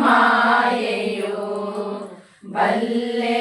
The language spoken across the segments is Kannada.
ಮಾಯೆಯೋ ಬಲ್ಲೆ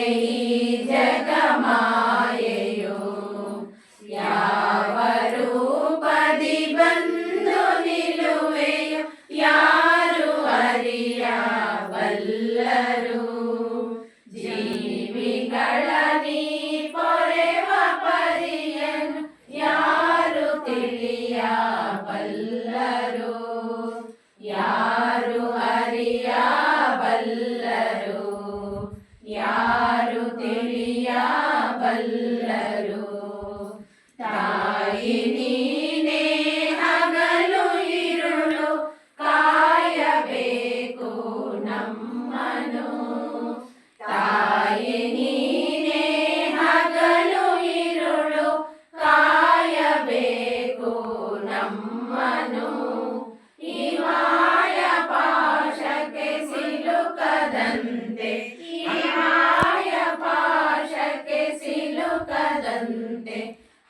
ತಿಳಿಯಬಲ್ಲರು ತಾಯಿ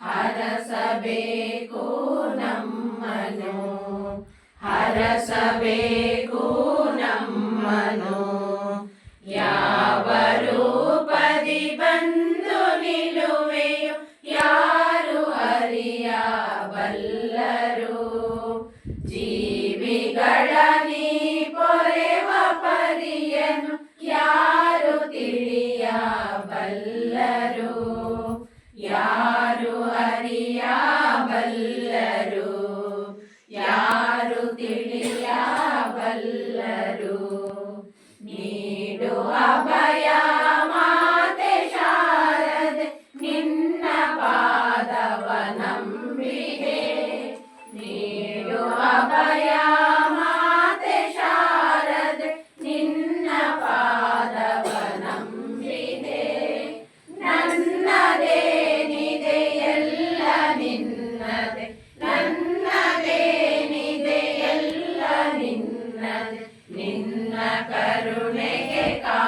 ಹರಸಬೇಕು ನಮ್ಮನು ಹರಸಬೇಕು ನಮ್ಮನು ಯಾವ ರೂಪದಿ ಬಂದು ನಿಲುವೆಯು, ಯಾರು ಅರಿಯಬಲ್ಲರು. ಜೀವಿಗಳ ನೀ ಪೊರೆವ ಪರಿಯನು, ಯಾರು ತಿಳಿಯಬಲ್ಲರು ನಿನ್ನ ಕರುಣೆಗೆ ಕಾ